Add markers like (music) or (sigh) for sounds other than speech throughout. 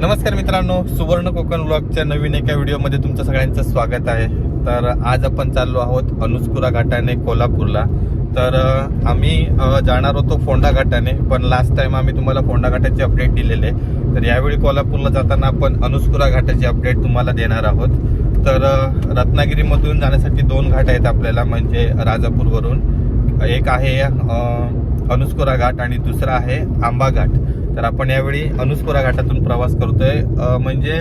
नमस्कार मित्रांनो सुवर्ण कोकण ब्लॉगच्या नवीन एका व्हिडिओमध्ये तुमचं सगळ्यांचं स्वागत आहे. तर आज आपण चाललो आहोत अनुस्कुरा घाटाने कोल्हापूरला. तर आम्ही जाणार होतो फोंडा घाटाने पण लास्ट टाइम आम्ही तुम्हाला फोंडा घाटाचे अपडेट दिलेले तर यावेळी कोल्हापूरला जाताना आपण अनुस्कुरा घाटाची अपडेट तुम्हाला देणार आहोत. तर रत्नागिरीमधून जाण्यासाठी दोन घाट आहेत आपल्याला म्हणजे राजापूरवरून. एक आहे अनुस्कुरा घाट आणि दुसरा आहे आंबा घाट. तर आपण यावेळी अनुस्कुरा घाटातून प्रवास करतोय. म्हणजे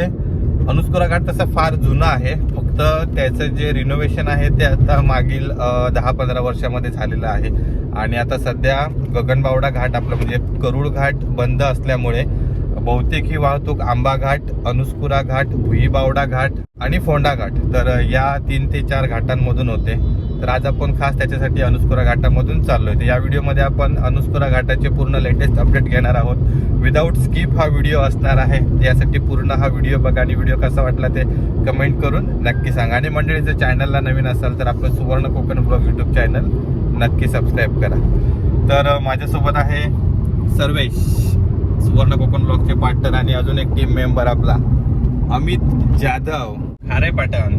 अनुस्कुरा घाट तसा फार जुना आहे. फक्त त्याचं जे रिनोव्हेशन आहे ते आता मागील दहा पंधरा वर्षामध्ये झालेलं आहे. आणि आता सध्या गगनबावडा घाट आपलं म्हणजे करुळ घाट बंद असल्यामुळे बहुतेक ही वाहतूक आंबा घाट अनुस्कुरा घाट भुईबावडा घाट आणि फोंडा घाट. तर या तीन ते चार घाटांमधून होते. तर आज आपण खास त्याच्यासाठी अनुस्कुरा घाटामधून चाललोय. तर या व्हिडिओमध्ये आपण अनुस्कुरा घाटाचे पूर्ण लेटेस्ट अपडेट घेणार आहोत. विदाऊट स्किप हा व्हिडिओ असणार आहे. यासाठी पूर्ण हा व्हिडिओ बघा आणि व्हिडिओ कसा वाटला ते कमेंट करून नक्की सांगा. आणि मंडळी जर चॅनलला नवीन असाल तर आपलं Suvarna Konkan blog YouTube channel नक्की सबस्क्राईब करा. तर माझ्यासोबत आहे सर्वेश सुवर्ण कोकण ब्लॉगचे पार्टनर आणि अजून एक टीम मेंबर आपला. अमित जाधव. खारे पाटण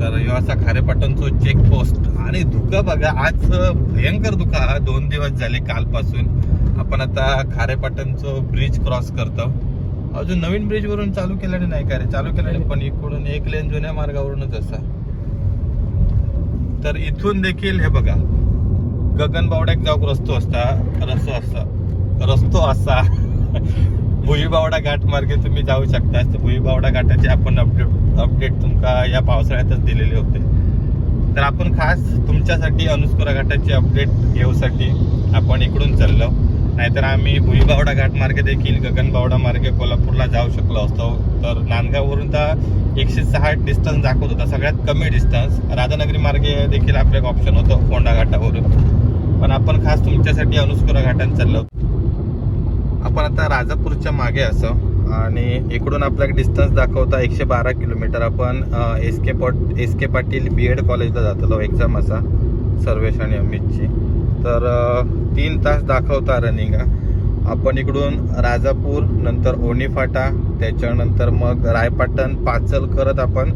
तर यो असा खारेपाटणचो चेक पोस्ट आणि धुकं बघा आज भयंकर धुका हा. दोन दिवस झाले कालपासून. आपण आता खारेपाटणचं ब्रिज क्रॉस करतो. अजून नवीन ब्रिज वरून चालू केल्याने नाही का रे? चालू केल्याने पण इकडून एक लेन जुन्या मार्गावरूनच असा. तर इथून देखील हे बघा. गगनबावड्याक जाऊक रस्तो असता. रस्तो असा रस्तो असा. (laughs) भुईबावडा घाट मार्गे तुम्ही जाऊ शकता. भुईबावडा घाटाचे आपण अपडेट अपडेट तुमका या पावसाळ्यातच दिलेले होते. तर आपण खास तुमच्यासाठी अनुस्कुरा घाटाची अपडेट घेऊसाठी आपण इकडून चाललो. नाहीतर आम्ही भुईबावडा घाट मार्गे देखील गगनबावडा मार्गे कोल्हापूरला जाऊ शकलो असतो. तर नांदगाववरून तर एकशे सहा डिस्टन्स दाखवत होता. सगळ्यात कमी डिस्टन्स राधानगरी मार्गे देखील आपलं एक ऑप्शन होतं फोंडा घाटावरून. पण आपण खास तुमच्यासाठी अनुस्कुरा घाटात चाललो. आपण आता राजापूरच्या मागे असं आणि इकडून आपल्याला डिस्टन्स दाखवता एकशे बारा किलोमीटर. आपण S K pot S K Patil B Ed कॉलेजला जातलो एक्झाम असा सर्वेश आणि अमितची. तर तीन तास दाखवता रनिंग आपण इकडून राजापूर नंतर ओणी फाटा त्याच्यानंतर मग रायपाटण पाचल करत आपण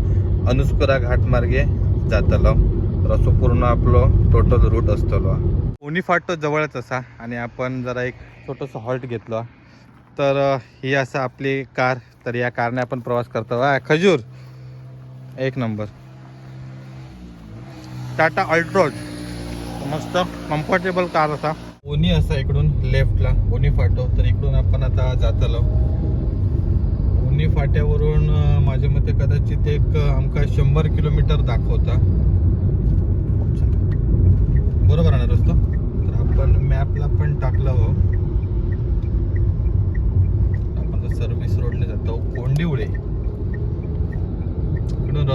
अनुस्कुरा घाटमार्गे जातलो. रसो पूर्ण आपलो टोटल रूट असतलो. ओणी फाटो जवळच असा आणि आपण जरा एक छोटंसं हॉल्ट घेतलो. तर ही असं आपली कार तर या कारने आपण प्रवास करतो. आ, खजूर. एक नंबर. टाटा अल्ट्रोज. मस्त कम्फर्टेबल कार असा. ओनी असा इकडून लेफ्टला. ओनी फाटो. तर इकडून आपण आता जातलो. ओनी फाट्यावरून माझ्या मते कदाचित एक आमका शंभर किलोमीटर दाखवता. बरोबर आहे ना रस्तो तर आपण मॅपला पण टाक हो आपण सर्व्हिस रोडने जातो कोंडिवळे इकडून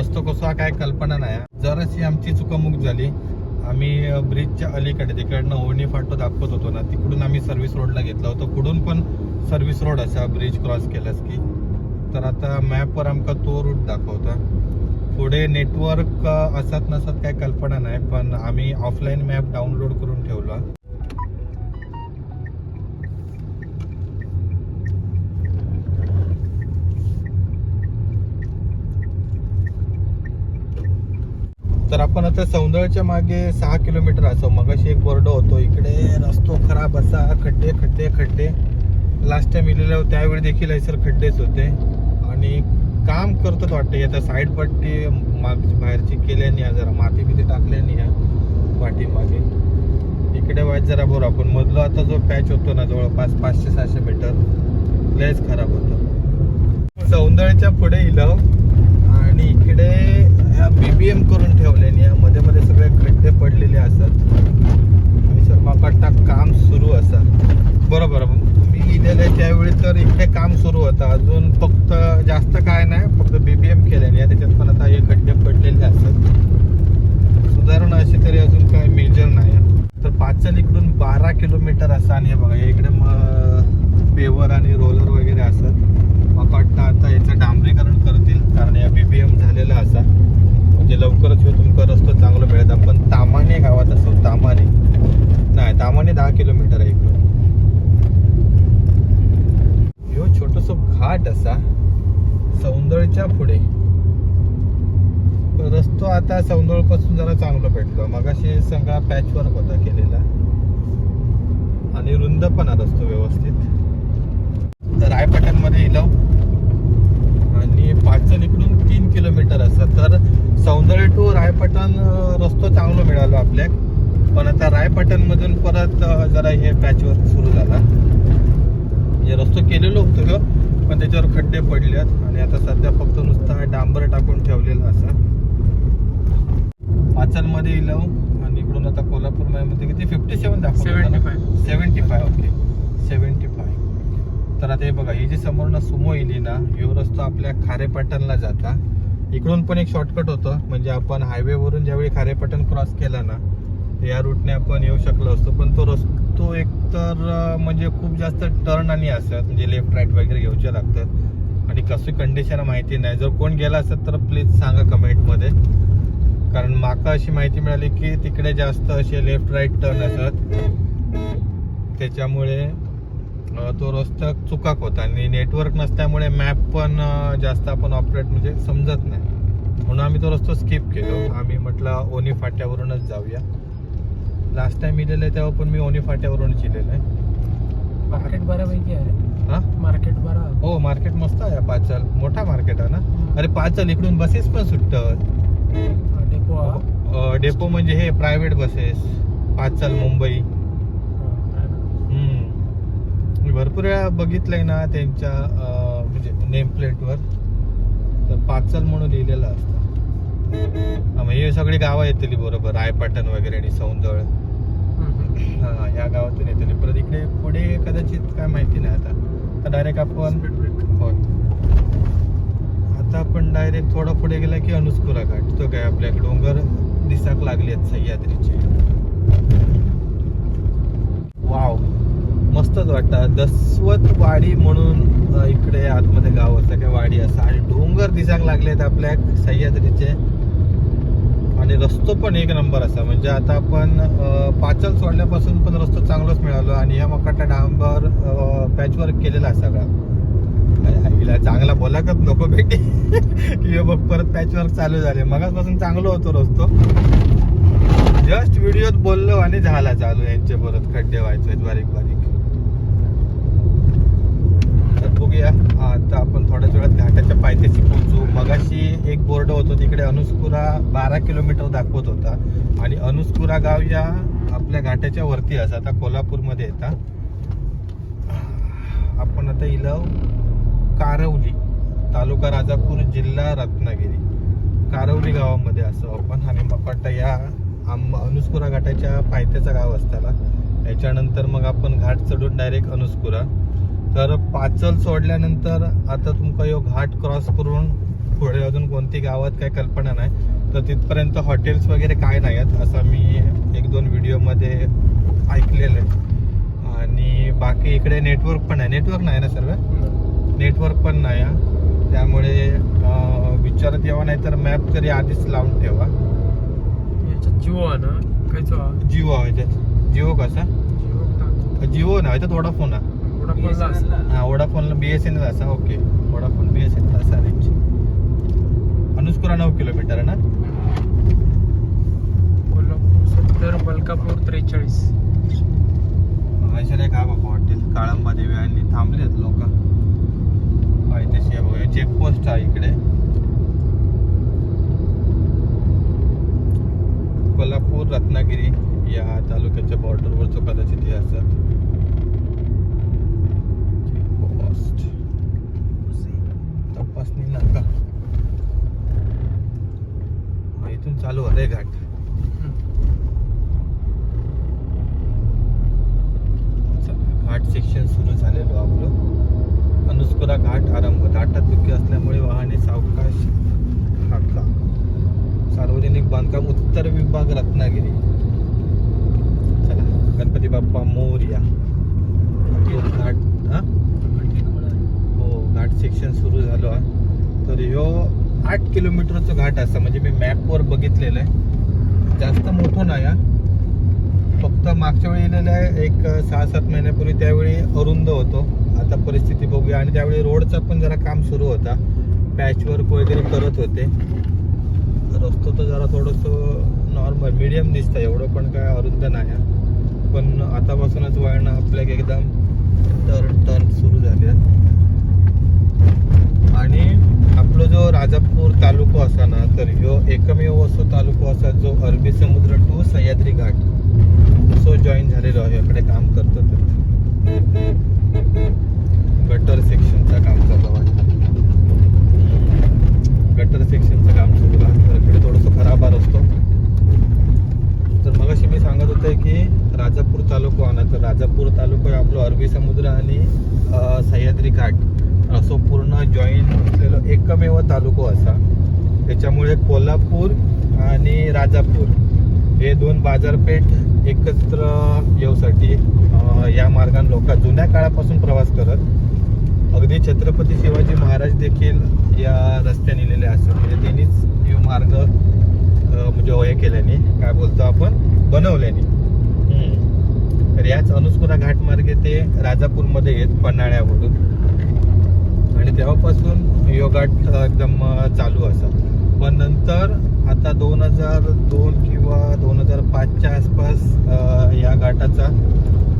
रस्तो काय कल्पना नाही. जराशी आमची चुकामुक झाली. आम्ही ब्रिजच्या अलीकडे तिकडनं ओणी फाटो दाखवत होतो ना तिकडून आम्ही सर्व्हिस रोडला घेतला होता. कुठून पण सर्व्हिस रोड असा ब्रिज क्रॉस केलास की. तर आता मॅपवर आमका तो रूट दाखवता. पुढे नेटवर्क असत नसत काय कल्पना नाही पण आम्ही ऑफलाईन मॅप डाउनलोड करून ठेवला. तर आपण आता सौंदळच्या मागे सहा किलोमीटर असो मगाशी एक बोर्ड होतो. इकडे रस्तो खराब असा. खड्डे खड्डे खड्डे. लास्ट टाइम इलेलो त्यावेळी देखील सर खड्डेच होते. आणि काम करतोच वाटते. आता साईड पट्टी माग बाहेरची केल्याने या जरा माती बिती टाकल्याने या पाठीमागे. इकडे वाईट जरा बोर. आपण मधलो आता जो पॅच होतो ना जवळपास पाचशे सहाशे मीटर लयच खराब होतं. सौंदळच्या पुढे इलं. आणि इकडे बीबीएम करून ठेवल्याने या मध्ये मध्ये सगळे खड्डे पडलेले असत आणि सर मापाटा काम सुरू असा बरोबर मी इलेले त्यावेळी तर इकडे काम सुरू होता. अजून फक्त जास्त काय नाही फक्त बीबीएम केल्याने त्याच्यात पण आता हे खड्डे पडलेले असत सुधारणा अशी तरी अजून काय मेजर नाही. तर पाचल इकडून बारा किलोमीटर असा आणि हे बघा इकडे पेवर आणि रोलर वगैरे असत मग वाटतं आता याचं डांबरीकरण करतील कारण या बीबीएम झालेला असा म्हणजे लवकरच हे तुमका रस्तो चांगला मिळेल आपण तामाने गावात असो तामाने नाही तामाने दहा किलोमीटर आहे इकडून ह्यो छोटस घाट असा सौंदळच्या पुढे रस्तो आता सौंदळपासून जरा चांगलं भेटलं. मगाशी सगळा पॅच वर्क होता केलेला. आणि रुंद पण आहे व्यवस्थित. रायपटण इलो आणि पाचल इकडून तीन किलोमीटर असतात. तर सौंदर्य टू रायपटण रस्तो चांगला मिळालो आपल्याक पण आता रायपटणमधून परत जरा हे पॅच वर्क सुरू झाला. म्हणजे रस्तो केलेलो होतो पण त्याच्यावर खड्डे पडलेत. आणि आता सध्या फक्त नुसता डांबर टाकून ठेवलेला असा. पाचलमध्ये इलो आणि इकडून आता कोल्हापूरमध्ये किती फिफ्टी सेवन दाखवतो 75. Seventy five okay. Seventy five तर आता हे बघा ही जी समोरनं सुमो येली ना ह्यो रस्तो आपल्या खारेपाटणला जाता. इकडून पण एक शॉर्टकट होतं म्हणजे आपण हायवे वरून ज्यावेळी खारेपाटण क्रॉस केला ना या रूटने आपण येऊ शकलो असतो. पण तो रस्तो एकतर अं, म्हणजे खूप जास्त टर्न आणि असतात म्हणजे लेफ्ट राईट वगैरे घेऊचे लागतात. आणि कशी कंडिशन माहिती नाही. जर कोण गेला असेल तर प्लीज सांगा कमेंटमध्ये कारण माका अशी माहिती मिळाली की तिकडे जास्त असे लेफ्ट राईट टर्न असतात त्याच्यामुळे तो रस्ता चुकाक होता. आणि नेटवर्क नसल्यामुळे मॅप पण जास्त आपण ऑपरेट म्हणजे समजत नाही. म्हणून आम्ही तो रस्ता स्किप केलो. आम्ही म्हटलं ओनी फाट्यावरूनच जाऊया. लास्ट टाइम इलेलं आहे तेव्हा पण मी ओनी फाट्यावरूनच इलेलं. आहे मार्केट बऱ्यापैकी आहे. हा? मार्केट बरं. हो मार्केट मस्त आहे. पाचल मोठा मार्केट आहे ना? अरे पाचल इकडून बसेस पण सुटतात. डेपो म्हणजे हे प्रायव्हेट बसेस पाचल मुंबई. मी भरपूर वेळा बघितलंय ना त्यांच्या म्हणजे नेम प्लेटवर तर पाचल म्हणून लिहिलेलं असतं. हा, सगळी गावं येतली बरोबर रायपाटण वगैरे आणि सौंदळ. हा ह्या गावातून येतली. परत इकडे पुढे कदाचित काय माहिती नाही आता. तर डायरेक्ट आपण आता आपण डायरेक्ट थोडा पुढे गेला की अनुस्कुरा घाट. तो काय आपल्याकडे डोंगर दिसाक लागले आहेत सह्याद्रीचे. वाव मस्तच वाटतं. दसवत वाडी म्हणून इकडे आतमध्ये गाव असं काय वाडी असं. आणि डोंगर दिसाक लागलेत आपल्या सह्याद्रीचे. आणि रस्तो पण एक नंबर असा. म्हणजे आता आपण पाचल सोडल्यापासून पण रस्तो चांगलाच मिळालो. आणि या मकाटा डांबर पॅचवर्क केलेला असा सगळा. हिला चांगला बोलाकत नको भेटी की हे बघ परत पॅचवर्क चालू झाले. मगासपासून चांगलं होतो रस्तो जस्ट व्हिडिओत बोललो आणि झाला चालू. यांचे परत खड्डे व्हायचे बारीक बारीक. तर बघूया. आता आपण थोड्याच वेळात घाटाच्या पायथ्याशी पोहोचू. मगाशी एक बोर्ड होतो तिकडे अनुस्कुरा बारा किलोमीटर दाखवत होता. आणि अनुस्कुरा गाव या आपल्या घाटाच्या वरती असं. आता कोल्हापूरमध्ये येतात. आपण आता इलव कारवली तालुका राजापूर जिल्हा रत्नागिरी. कारवली गावामध्ये असं आपण आणि मकट्टा या आंब अनुस्कुरा घाटाच्या पायथ्याचा गाव असताना याच्यानंतर मग आपण घाट चढून डायरेक्ट अनुस्कुरा. तर पाचल सोडल्यानंतर आता तुमका यो घाट क्रॉस करून पुढे अजून कोणती गावात काही कल्पना नाही. तर तिथपर्यंत हॉटेल्स वगैरे काय नाही आहेत असं मी एक दोन व्हिडिओमध्ये ऐकलेलं आहे. आणि बाकी इकडे नेटवर्क पण आहे. नेटवर्क नाही ना सर्व? नेटवर्क पण नाही हा. त्यामुळे विचारत यावा नाही तर मॅप तरी आधीच लावून ठेवा. याच्यात जिओ आहे ना? कायचो हा? जिओ आहे त्यात जिओ कसा? जिओ का? नाही तर वोडाफोन हा असं. हा वोडाफोनला बी एस एन एल असा okay. Vodafone B S N L असा रेंज अनुस्कुरा नऊ किलोमीटर आहे ना? कोल्हापूर सत्तर मलकापूर त्रेचाळीस. ऐश्वर्या हा बाबा हॉटेल काळंबा देवी आणि थांबलेत लोक. पायथ्याशी आहे बघा चेकपोस्ट आहे इकडे. कोल्हापूर रत्नागिरी या तालुक्याच्या बॉर्डरवरचं कदाचित हे असतात. तपासणी नाका. हा, इथून चालू अरे घाट. घाट सेक्शन सुरू झालेलो आपलं. अनुस्कुरा घाट आरंभ. दाटात दुःखी असल्यामुळे वाहने सावकाश हाका सार्वजनिक बांधकाम उत्तर विभाग रत्नागिरी. चला गणपती बाप्पा मोर्या. घाट हो? घाट सेक्शन सुरू झालो. तर ह्यो आठ किलोमीटरचं घाट असं म्हणजे मी मॅपवर बघितलेलं आहे जास्त मोठं नाही हा. फक्त आहे एक सहा सात महिन्यापूर्वी त्यावेळी अरुंद होतो. आता परिस्थिती बघूया. आणि त्यावेळी रोडचा पण जरा काम सुरू होता. पॅचवर्क वगैरे करत होते. रस्तो तर जरा थोडंसं नॉर्मल मीडियम दिसतं एवढं पण काय अरुंद नाही. पण आतापासूनच वळणं आपल्या एकदम टर्न टर्न सुरू झाले. आणि आपलो जो राजापूर तालुको असा ना तर ह्यो एकमेव असो तालुको असा जो अरबी समुद्र टू सह्याद्री घाट. जॉईन झालेलो आहे याकडे काम करतो गटर सेक्शनचा काम चालू आहे. गटर सेक्शनचं काम सुरू राहतं तर इकडे थोडंसं खराबार असतो. तर मग मी सांगत होते की राजापूर तालुको आणा तर राजापूर तालुको आहे आपलं अरबी समुद्र आणि सह्याद्री घाट. असो पूर्ण जॉईन असलेलो एकमेव तालुको असा. त्याच्यामुळे कोल्हापूर आणि राजापूर हे दोन बाजारपेठ एकत्र येऊसाठी या मार्गाने लोक जुन्या काळापासून प्रवास करत अगदी छत्रपती शिवाजी महाराज देखील या रस्त्याने नेलेले असतात. म्हणजे त्यांनीच हे मार्ग म्हणजे हे केल्याने काय बोलतो आपण बनवल्याने. तर याच अनुस्कुरा घाट मार्गे ते राजापूरमध्ये येत पन्हाळ्यावरून. आणि तेव्हापासून यो घाट एकदम चालू असा. पण नंतर आता दोन हजार दोन किंवा दोन हजार पाचच्या आसपास या घाटाचा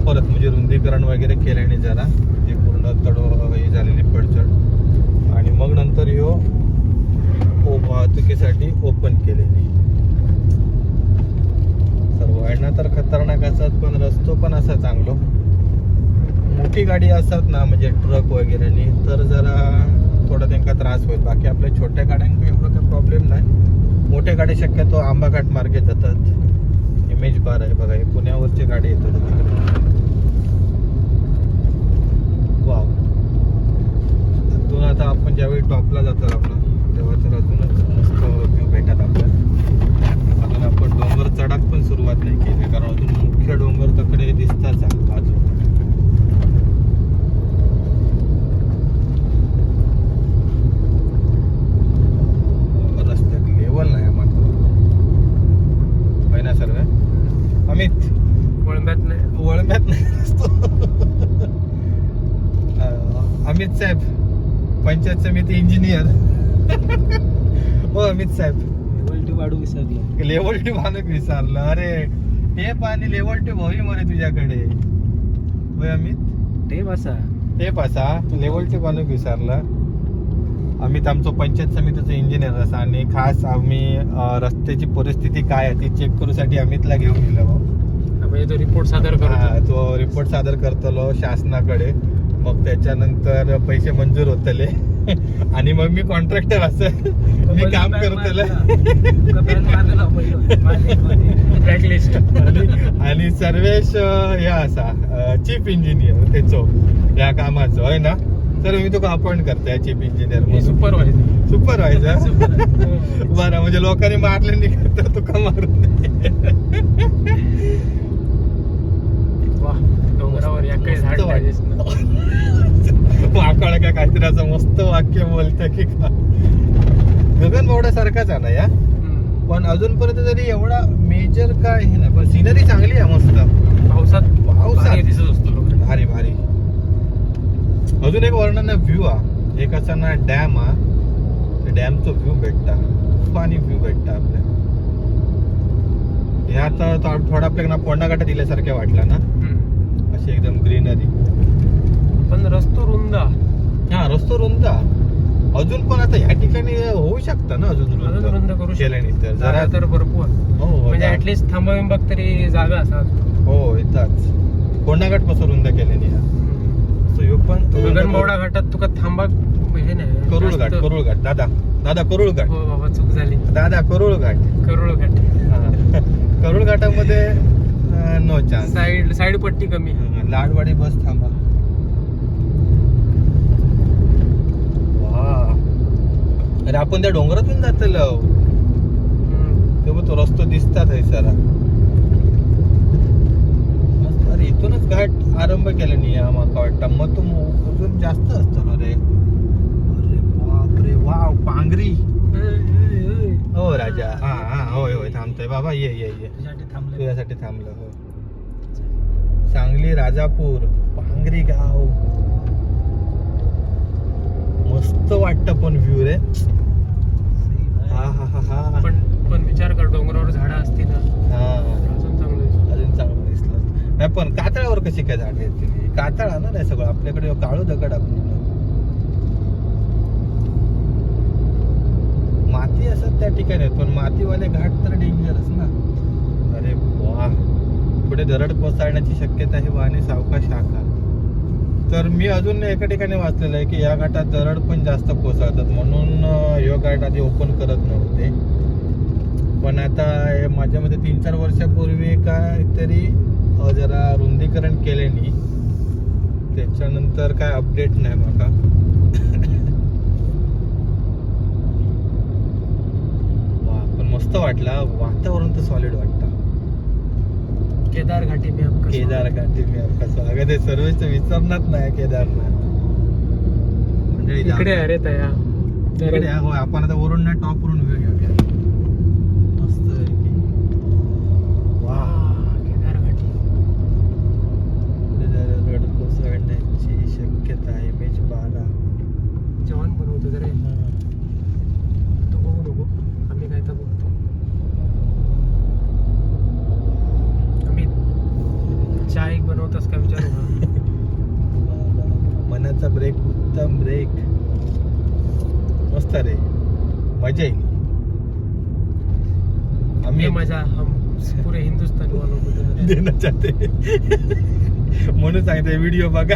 परत म्हणजे रुंदीकरण वगैरे केल्याने जरा जे पूर्ण तड हे झालेली पडचड आणि मग नंतर ह्यो ओ वाहतुकीसाठी ओपन केलेली. सर्वांना वळणं तर खतरनाक असतात पण रस्तो पण असा चांगलो. मोठी गाडी असतात ना म्हणजे ट्रक वगैरेनी तर जरा थोडा त्यांना त्रास होईल. बाकी आपल्या छोट्या गाड्यांना एवढं काही प्रॉब्लेम नाही. मोठ्या गाडी शक्यतो आंबाघाट मार्गे जातात. इमेज बार आहे बघा हे पुण्यावरची गाडी येतात तिकडे वाव अजून आता आपण ज्यावेळी टॉपला जातो आपण तेव्हा तर अजूनच मस्त व्ह्यू भेटतात आपल्याला अजून आपण डोंगर चढाक पण सुरुवात नाही केली कारण अजून मुख्य डोंगर तकडे दिसतात अजून रस्त्यात लेवल नाही मात्र ना सर्व अमित वळंब्यात नाही वळम्यात नाही रस्तो. अं, अमित साहेब पंचायत समिती इंजिनियर हो अमित साहेब वाढू विसरलं लेवल विचारलं अरे हे पाणी लेवल टू भावी मरे तुझ्याकडे. होय अमित? ते बसा. ते पासा लेवल टू मानक विचारलं अमित आमचं पंचायत समितीचं इंजिनियर असा आणि खास आम्ही रस्त्याची परिस्थिती काय आहे ती चेक करूसाठी अमितला घेऊन गेलो. आपण तो रिपोर्ट सादर हा, करतो. तो रिपोर्ट सादर करतलो शासनाकडे. मग त्याच्यानंतर पैसे मंजूर होतले. आणि मग मी कॉन्ट्रॅक्टर असं. मी काम करतले ब्लॅकलिस्ट आणि- आणि सर्वेश हे असा चीफ इंजिनियर त्याचो या कामाचं होय ना? तर मी तुका अपॉइंट करते चीफ इंजिनियर सुपरवायझर सुपरवायझर बरं म्हणजे लोकांनी मारले नाही तर तुका मारून. वा डोंगरावर या काही झाड. वाकाळ का काहीतरी असं मस्त वाक्य बोलतं की का गगन बावडा सारखाच आहे ना या. पण अजूनपर्यंत तरी एवढा मेजर काय हे नाही. पण सिनरी चांगली आहे मस्त. पावसात पावसात. भारी दिसत असतो भारी भारी. अजून एक वर्णन व्ह्यू हा एक असा ना डॅम हा डॅमचा व्ह्यू भेटता. पाणी व्ह्यू भेटता आपल्या. हे आता थोडा आपल्याला फोंडा गाठा दिल्यासारख्या वाटला ना. अशी एकदम ग्रीनरी. पण रस्तो रुंदा. हा रस्तो रुंद. अजून पण आता ह्या ठिकाणी होऊ शकतं ना अजून अजून रुंद करू केल्याने तर. जरा तर भरपूर. हो हो म्हणजे जा- ऍटलीस्ट तरी जागा असा हो येतात. कोंडाघाटपासून रुंद हा. So ह्यो पण गगनबावडा घाटात तुका थांबा हे नाही. करुळ घाट जास्त- करुळ घाट. दादा दादा करुळ घाट. हो बाबा चूक झाली. दादा करुळ घाट. करुळ घाट. (laughs) करुळ घाटामध्ये नो चान्स साइड साइड पट्टी कमी. लाडवाडी बस थांबा. अरे आपण त्या डोंगरातून जातलो. तेव्हा तो रस्तो दिसतात सारा. अरे इथूनच घाट आरंभ केला नाही हा माका वाटतं. मग तो अजून जास्त असतो रे. अरे बापरे वाव पांगरी हो राजा. हा हा होय होय थांबतोय. बाबा ये ये ये. तुझ्यासाठी थांबलं हो. सांगली राजापूर पांगरी गाव. मस्त वाटतं पण व्ह्यू रे. हा हा हा हा. पण पण विचार कर डोंगरावर झाडं असतील ना. हा. अजून चांगलं दिसतं. अजून चांगलं दिसलं. नाही पण कातळावर कशी काय झाड येतील कातळा ना नाही सगळं. आपल्याकडे काळू दगड आपली माती असत त्या ठिकाणी पण मातीवाले घाट तर डेंजरच ना. अरे वा पुढे दरड कोसळण्याची शक्यता आहे वाहने सावकाश शाखा. तर मी अजून एका ठिकाणी वाचलेलं आहे की या घाटात दरड पण जास्त कोसळतात. म्हणून यो ह्यो घाट आधी ओपन करत नव्हते. पण आता माझ्या मते तीन चार वर्षापूर्वी काहीतरी जरा रुंदीकरण केल्याने त्याच्यानंतर काय अपडेट नाही मला वा पण मस्त वाटला. वातावरण तर सॉलिड वाटतं केदार घाटी मी आपका केदार घाटी मी आपका स्वागत आहे सर्वच विसरणार नाही केदारनाथ मंडळी जा. इकडे अरे तया या, होय आपण आता वरून ना टॉप वरून व्ह्यू घेऊया मस्त आहे की. वा केदार घाटी पुढे दरड कोसळण्याची शक्यता आहे इमेज बारा जेवण बनवतो रे तू बघू नको आम्ही काय तर बघतो आम्ही चहा एक बनवतास का विचारू का मनाचा ब्रेक उत्तम ब्रेक मस्त रे मजा येईल ये आम्ही मजा हम पूरे हिंदुस्तान वालों को चाहते म्हणून सांगते व्हिडिओ बघा.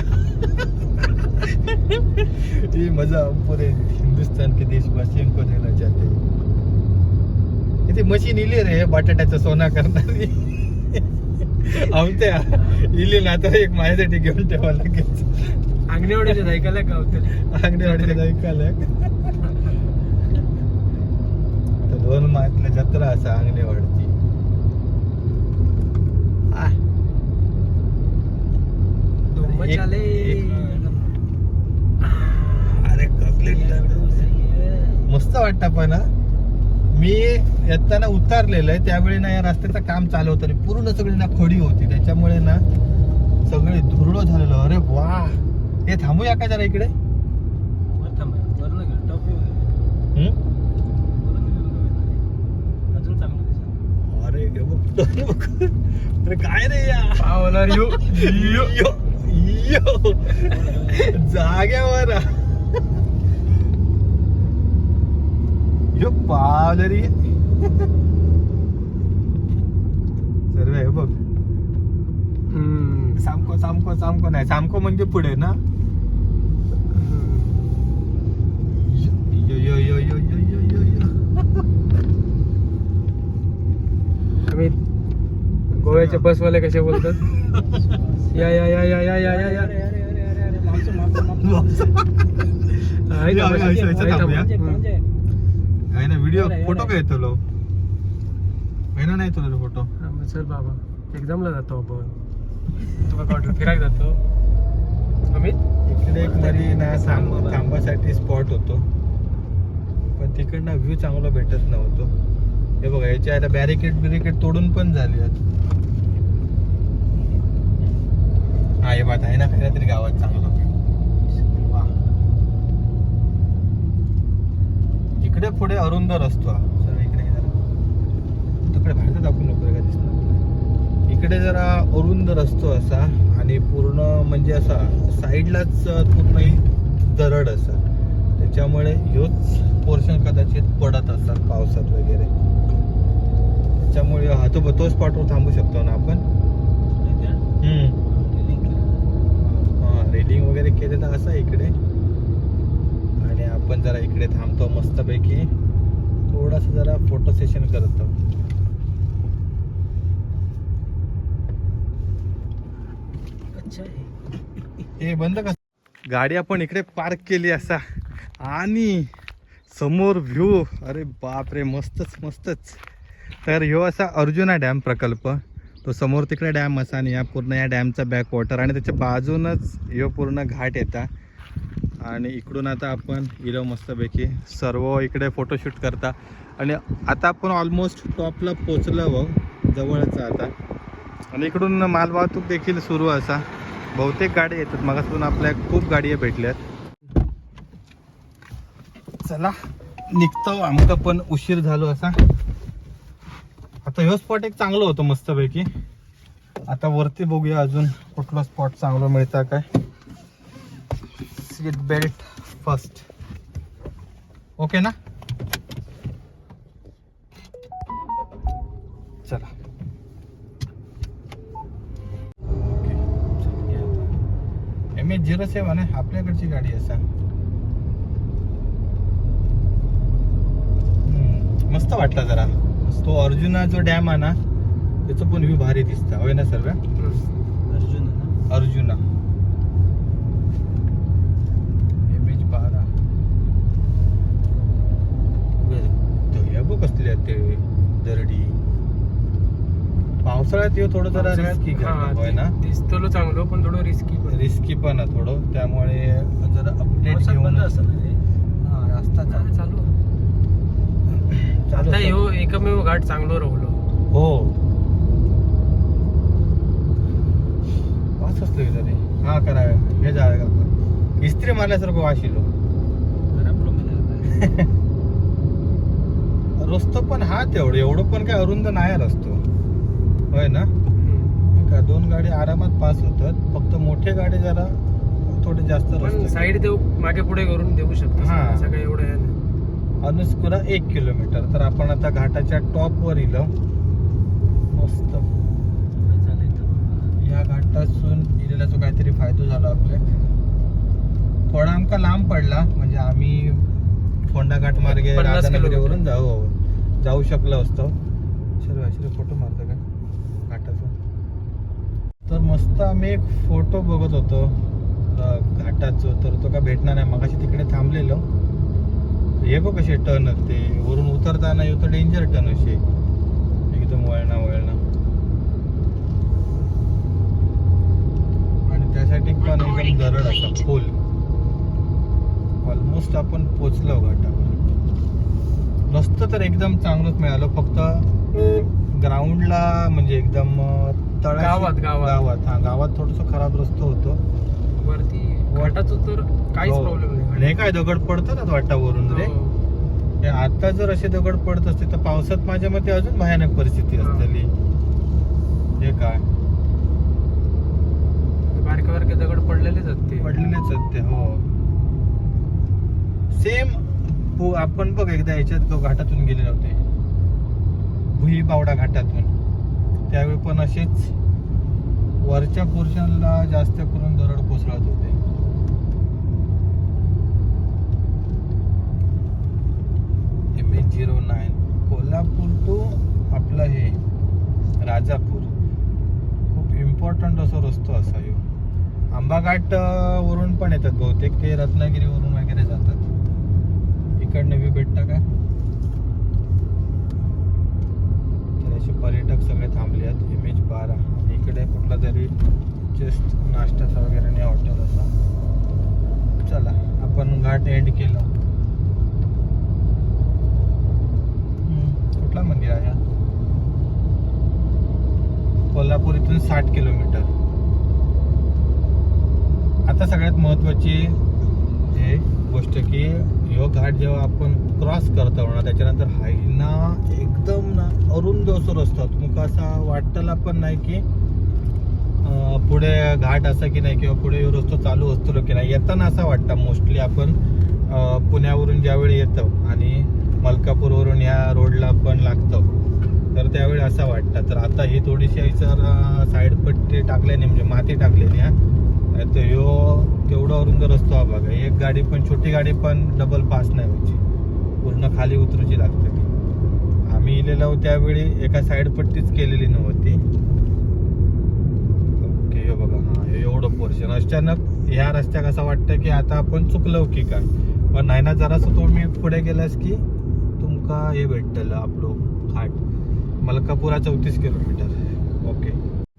ही मजा पूरे हिंदुस्तान के देशवासियों को देना चाहते इथे मशीन इली रे बटाट्याचा सोना करणारी. आमच्या इली ना तर एक माझ्यासाठी घेऊन ठेवा लागेल. अंगणेवाडीच्या ऐकायला का होतं? अंगणवाडीच्या ऐकायला तर दोन मातल्या जत्रा असा अंगणवाडची आ, धुम्म एक- चाले एक- अरे मस्त वाटतं पण. मी येताना उतारलेलं आहे त्यावेळी ना या रस्त्याचं काम चालू होतं पूर्ण सगळी ना खडी होती. त्याच्यामुळे ना सगळे धुरळं झालेलं. अरे वा. हे थांबूया का जरा इकडे. अरे. (laughs) अरे काय रे या. यू जाग्यावर यो पावलरी. सर्व हे बघ. सामको सामको सामको नाही सामको म्हणजे पुढे ना? यो यो यो यो यो यो यो यो आम्ही गोव्याचे बसवाले कसे बोलतात? (laughs) या या या या या या या. आहे ना व्हिडिओ फोटो. काय येतो लो नाही तुला फोटो चल बाबा. एक्झामला जातो आपण. तुला काय वाटलं फिरायला जातो? अमित? इकडे एक ना थांब थांबासाठी स्पॉट होतो. पण तिकडनं व्ह्यू चांगला भेटत नव्हतो. हे बघा याच्या आता बॅरिकेड बिरिकेड तोडून पण झाली आहेत हा हे बात आहे ना तरी गावात चांगला. इकडे पुढे अरुंद रस्तो. सर इकडे जरा तिकडे बाहेर दाखवू नको दिसणार. इकडे जरा अरुंद रस्तो असा आणि पूर्ण म्हणजे असा साईडलाच पूर्ण दरड असा त्याच्यामुळे ह्योच पोर्शन कदाचित पडत असतात पावसात वगैरे त्याच्यामुळे हा तो तो स्पॉटवर थांबू शकतो ना आपण हम्म. रेलिंग वगैरे केलेलं असं इकडे. आणि आपण जरा इकडे थांबतो मस्तपैकी. थोडासा जरा फोटो सेशन करतो. हे. बंद का गाडी आपण इकडे पार्क केली असा. आणि समोर व्ह्यू अरे बापरे मस्तच मस्तच. तर ह्यो असा अर्जुना डॅम प्रकल्प. तो समोर तिकडे डॅम असा आणि या पूर्ण या डॅमचा बॅक वॉटर आणि त्याच्या बाजूनच यो पूर्ण घाट येता. आणि इकडून आता आपण इलो मस्तपैकी. सर्व इकडे फोटोशूट करता. आणि आता आपण ऑलमोस्ट टॉपला पोचलो व जवळच आता. आणि इकडून मालवाहतूक देखील सुरू असा. बहुतेक गाड्या येतात. मगासून आपल्या खूप गाड्या भेटल्यात. चला निघतो. आमका पण उशीर झालो असा. आता ह्यो स्पॉट एक चांगलं होतं मस्तपैकी. आता वरती बघूया अजून कुठला स्पॉट चांगला मिळता काय. सीट बेल्ट फर्स्ट ओके ना? चला. एम एच झिरो सेवन आहे आपल्याकडची गाडी असा मस्त वाटला जरा. तो अर्जुना जो डॅम आहे ना त्याचं पण व्ह्यू भारी दिसतं. होय ना सर्व? अर्जुन अर्जुना. एम एच बारा हे बघ कसले ते दरडी. पावसाळ्यात येऊ थोडं जरा रिस्की होय ना? दिसतो चांगलं पण थोडं रिस्की पण. रिस्की पण आहे थोडं. त्यामुळे जरा अपडेट घेऊन रस्ता चालू. आता. ह्यो एकमेव घाट चांगलो राहिलो. हो. तरी. हा करा हे जा इस्त्री मारल्यासारखं आता. (laughs) रस्तो पण हा तेवढं एवढं पण काय अरुंद नाही रस्तो. होय ना? का दोन गाडी आरामात पास होतात. फक्त मोठे गाडी जरा थोडे जास्त साईड देऊ मागे पुढे करून देऊ शकतो. हा. काय एवढं अनुस्कुरा एक किलोमीटर. तर आपण आता घाटाच्या टॉप वर इलो. मस्त. या घाटासून इलेला जो काहीतरी फायदो झाला आपल्या थोडा आमका लांब पडला म्हणजे आम्ही फोंडा घाट मार्गे राधानगरीवरून जाऊ जाऊ शकलो असतो. फोटो मारतो का? घाटाचा तर मस्त आम्ही एक फोटो बघत होतो. घाटाचं. तर तो का भेटणार नाही. मगाशी तिकडे थांबलेलो. हे बघ कसे टर्न ते. वरून उतरताना येऊ तर डेंजर टर्न असे. एकदम वळणा वळणा. आणि त्यासाठी पण एकदम दरड असा खोल ऑलमोस्ट आपण पोचलो घाटावर. रस्ता तर एकदम चांगलंच मिळालं. फक्त ग्राउंडला म्हणजे एकदम गावात, गावात. गावात. हा गावात थोडस खराब रस्तो होतो. वरती घाटाचं तर काहीच हो. प्रॉब्लेम आणि नाही हे काय दगड पडतात वाटावरून रे? हो. हे आता जर असे दगड पडत असते तर पावसात माझ्या मते अजून भयानक परिस्थिती हा. असतली हे काय? बारके बारके दगड पडलेलेच आहेत ते. पडलेलेच आहेत ते हो. सेम आपण बघ एकदा याच्यात तो घाटातून गेले होते. भुई बावडा घाटातून. त्यावेळी पण असेच वरच्या पोर्शनला जास्त करून दरड कोसळत होते M H zero nine Kolhapur to आपलं हे राजापूर. खूप इम्पॉर्टंट असा रस्तो असा ह्यो आंबाघाट वरून पण येतात बहुतेक. ते रत्नागिरीवरून वगैरे जातात. इकडनं बी भेटता का? तर असे पर्यटक सगळे थांबले आहेत. इमेज बारा. आणि इकडे कुठला तरी जस्ट नाश्त्याचा वगैरे नाही हॉटेल असा. चला आपण घाट एंड केलं हम्म, कुठला मंदिर आहे? कोल्हापूर इथून साठ किलोमीटर. आता सगळ्यात महत्वाची हे गोष्ट की ह्यो घाट जेव्हा आपण क्रॉस करतो ना त्याच्यानंतर हायना एकदम ना अरुंद असं रस्ता. तुमका असा वाटतला पण नाही की पुढे घाट असा की नाही किंवा पुढे रस्तो चालू असतो की नाही. येताना असा वाटतं. मोस्टली आपण पुण्यावरून ज्यावेळी येतो आणि मलकापूरवरून या रोडला पण लागतो. तर त्यावेळी असं वाटतं. तर आता ही थोडीशी सर साईड पट्टी टाकल्याने म्हणजे माती टाकल्याने हा. तर ह्यो तेवढा अरुंद रस्तो हा बघा. एक गाडी पण छोटी गाडी पण डबल पास नाही व्हायची. पूर्ण खाली उतरूची लागते ती. आम्ही इलेलो त्यावेळी एका साईड पट्टीच केलेली नव्हती. ओके हे बघा. हा एवढं पोर्शन अचानक ह्या रस्त्याक असं वाटतं की आता आपण चुकलो की काय? पण नाही ना जरासं तुम्ही पुढे गेलास की तुमका हे भेटतं आपलो घाट. मलकापुरा चौतीस किलोमीटर. ओके.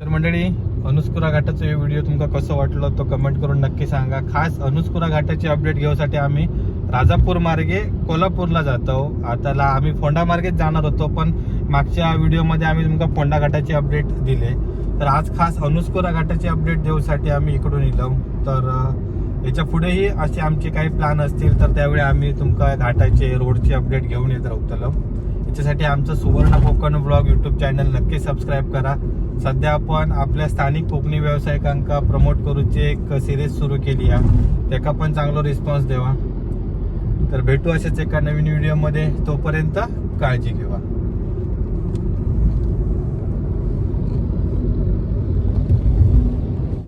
तर मंडळी अनुस्कुरा घाटाचा हे व्हिडिओ तुमका कसं वाटलं तो कमेंट करून नक्की सांगा. खास अनुस्कुरा घाटाची अपडेट घेऊसाठी आम्ही राजापूर मार्गे कोल्हापूरला जातो. आताला आम्ही फोंडा मार्गेच जाणार होतो पण मागच्या व्हिडिओमध्ये आम्ही तुमका फोंडा घाटाची अपडेट दिले. तर आज खास अनुस्कुरा घाटाची अपडेट देऊसाठी आम्ही इकडून इलो. तर याच्या पुढेही असे आमचे काही प्लॅन असतील तर त्यावेळी आम्ही तुमका घाटाचे रोडचे अपडेट घेऊन येत राहतलो. याच्यासाठी आमचं Suvarna Konkan blog YouTube channel नक्की सबस्क्राईब करा. सध्या आपण आपल्या स्थानिक कोकणी व्यावसायिकांका प्रमोट करूची एक सिरीज सुरू केली आहे. त्याका पण चांगला रिस्पॉन्स देवा. तर भेटू अशाच एका नवीन व्हिडिओमध्ये तोपर्यंत काळजी घेवा.